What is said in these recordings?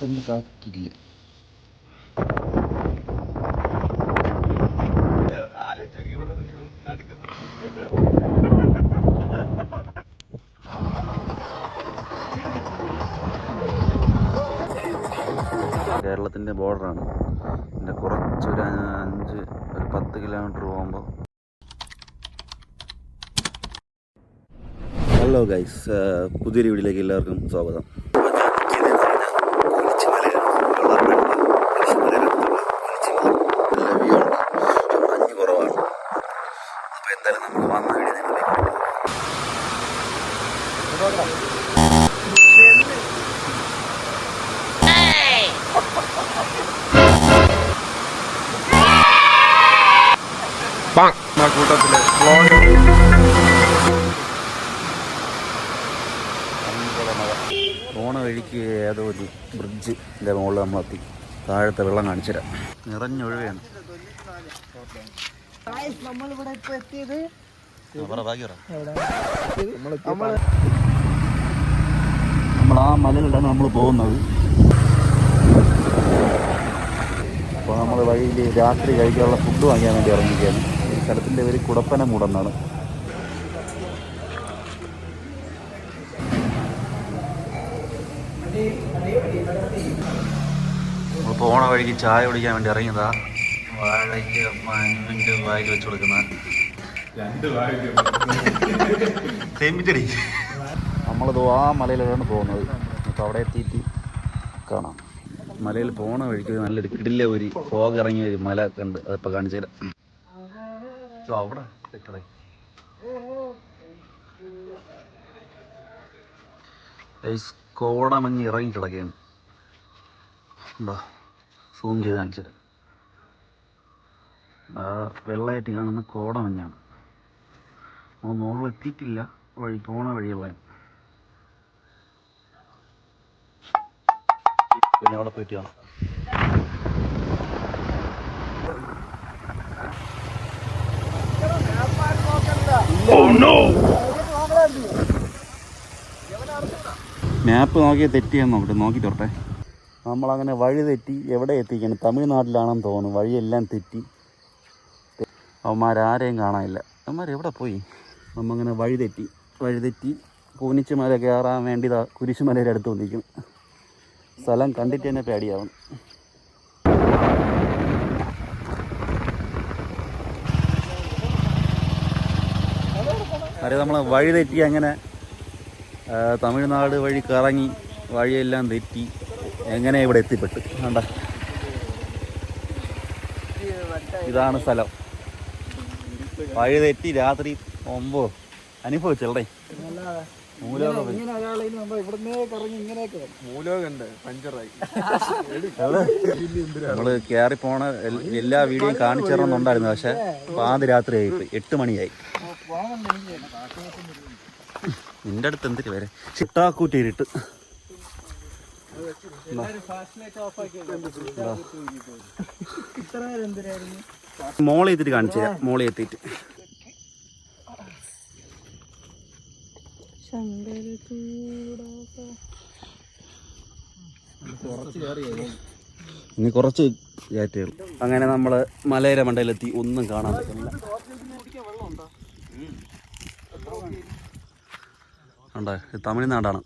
പെട്ടെന്ന് കാറ്റില്ല കേരളത്തിന്റെ ബോർഡറാണ്. പിന്നെ കുറച്ചൊരു അഞ്ച് ഒരു പത്ത് കിലോമീറ്റർ പോകുമ്പോൾ ഹലോ ഗൈസ് പുതിയൊരു വീഡിയോയിലേക്ക് എല്ലാവർക്കും സ്വാഗതം കുറവാണ് അപ്പോൾ എന്തായാലും നമ്മൾ വന്ന വീഡിയോ നിങ്ങളിലേക്ക് കൂട്ടത്തിൽ. പോണ വഴിക്ക് ഏതോ ഒരു ബ്രിഡ്ജിന്റെ മുകളിൽ നമ്മളെത്തി. താഴത്തെ വെള്ളം കാണിച്ചു തരാം നിറഞ്ഞൊഴുകയാണ് നമ്മളിവിടെ ഇപ്പൊ എത്തിയത് പറ. നമ്മൾ നമ്മൾ ആ മലയിലാണ് നമ്മൾ പോകുന്നത്. അപ്പോൾ നമ്മൾ വഴിയിൽ രാത്രി കഴിക്കാനുള്ള ഫുഡ് വാങ്ങിക്കാൻ വേണ്ടി ഇറങ്ങിയിരിക്കുകയാണ്. ഈ സ്ഥലത്തിന്റെ പേര് കുടപ്പന മൂടെന്നാണ് നമ്മൾ പോണ വഴിക്ക് ചായ കുടിക്കാൻ വേണ്ടി ഇറങ്ങിയതാ. വാഴയ്ക്ക് മനുവിന്റെ വായിൽ വെച്ച് കൊടുക്കുന്ന. തേമ്പിച്ചടി നമ്മളിത് ആ മലയിലാണ് പോകുന്നത്. അപ്പോൾ അവിടെ എത്തിയിട്ട് കാണാം. മലയിൽ പോണ വഴിക്ക് നല്ലൊരു കിടില്ല ഒരു ഫോഗ് ഇറങ്ങിയ ഒരു മല കണ്ട് അതിപ്പോൾ കാണിച്ചു തരാം. അവിടെ കോടമഞ്ഞ് ഇറങ്ങി കിടക്കുകയാണ്. എന്താ സൂം ചെയ്ത് കാണിച്ചു തരാം. ആ വെള്ളമായിട്ട് കാണുന്ന കോടമഞ്ഞാണ്. നമ്മൾ മുകളിൽ എത്തിയിട്ടില്ല. വഴി പോണ വഴിയുള്ള പിന്നെ അവിടെ പോയിട്ട് കാണാം. മാപ്പ് നോക്കിയാൽ തെറ്റിയാന്ന് നോക്കട്ടെ നോക്കി തൊട്ടെ നമ്മളങ്ങനെ വഴി തെറ്റി എവിടെ എത്തിക്കണം? തമിഴ്നാട്ടിലാണെന്ന് തോന്നുന്നു വഴിയെല്ലാം തെറ്റി. അവന്മാരാരെയും കാണാനില്ല. അവന്മാർ എവിടെ പോയി? നമ്മങ്ങനെ വഴി തെറ്റി വഴി തെറ്റി. പൂനിച്ചുമല കയറാൻ വേണ്ടി കുരിശുമലയുടെ അടുത്ത് വന്നിരിക്കുന്നു. സ്ഥലം കണ്ടിട്ട് തന്നെ പേടിയാവും. അരെ നമ്മൾ വഴി തെറ്റി അങ്ങനെ തമിഴ്നാട് വഴി കറങ്ങി വഴിയെല്ലാം തെറ്റി എങ്ങനെ ഇവിടെ എത്തിപ്പെട്ടു? കണ്ട? ഇതാണ് സ്ഥലം. വഴി തെറ്റി രാത്രി ഒമ്പോ അനുഭവിച്ചല്ലേ. ഇങ്ങനെ ഒരാളെ നമ്മൾ ഇവിടുന്ന് കറങ്ങി ഇങ്ങനെയൊക്കെ വരും. മൂലകണ്ട് പഞ്ചറായി. നമ്മൾ കയറി പോണ എല്ലാ വീഡിയോയും കാണിച്ചു തരണമെന്നുണ്ടായിരുന്നു പക്ഷെ പാതി രാത്രി ആയി എട്ട് മണിയായി. നിന്റെ അടുത്ത് എന്തിട്ട് വരെ? ചിട്ടാക്കൂറ്റിട്ട് എന്തിനായിരുന്നു? മോളെ എത്തിയിട്ട് കാണിച്ചു തരാം മോളെ എത്തിയിട്ട്. ഇനി കുറച്ച് കയറ്റുകൾ അങ്ങനെ നമ്മൾ മലയുടെ മണ്ടയിലെത്തി. ഒന്നും കാണാൻ പറ്റുന്നില്ല തമിഴ്നാടാണ്.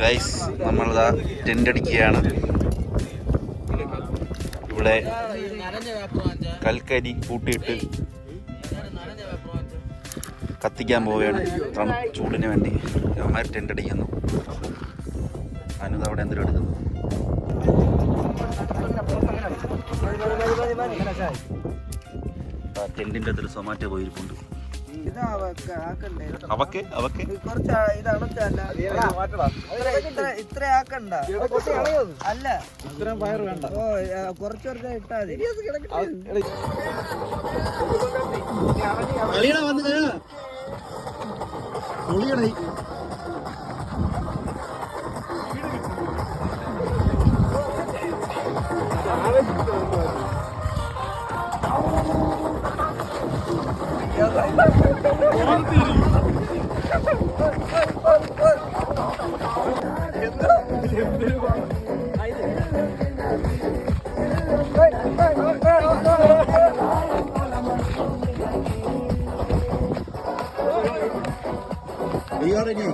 ഗൈസ് നമ്മളിതാ ടെന്റ് അടിക്കുകയാണ്. ഇവിടെ കൽക്കരി കൂട്ടിയിട്ട് കത്തിക്കാൻ പോവുകയാണ്. തണു ചൂടിന് വേണ്ടി. അവന്മാർ ടെന്റ് അടിക്കുന്നു. അനുത് അവിടെ എന്തിനും എടുക്കുന്നു? ടെന്റിന്റെ അതിൽ സൊമാറ്റോ പോയിരിപ്പുണ്ട്. അവക്ക് അവക്ക്? കുറച്ച് ഇത് അണച്ചല്ല ഇത്ര ഇത്ര ആക്കണ്ട. അല്ല. ഇത്രയും പയർ വേണ്ട. ഓ കുറച്ച് കുറച്ച് ഇട്ടാ മതി. നീ പറഞ്ഞു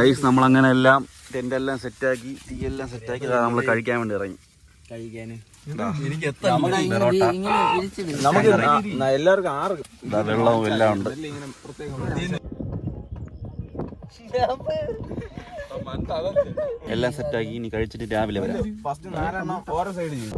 ഗൈസ് നമ്മളങ്ങനെ എല്ലാം ടെന്റ് എല്ലാം സെറ്റാക്കി തീ എല്ലാം സെറ്റാക്കി നമ്മൾ കഴിക്കാൻ വേണ്ടി ഇറങ്ങി. കഴിക്കാന് എനിക്ക് നമുക്ക് എല്ലാവർക്കും ആറ് വെള്ളവും എല്ലാം ഉണ്ട്. എല്ലാം സെറ്റാക്കി ഇനി കഴിച്ചിട്ട് രാവിലെ വരാം. ഫസ്റ്റ് നാലെണ്ണം ഓരോ സൈഡ് ചെയ്യും.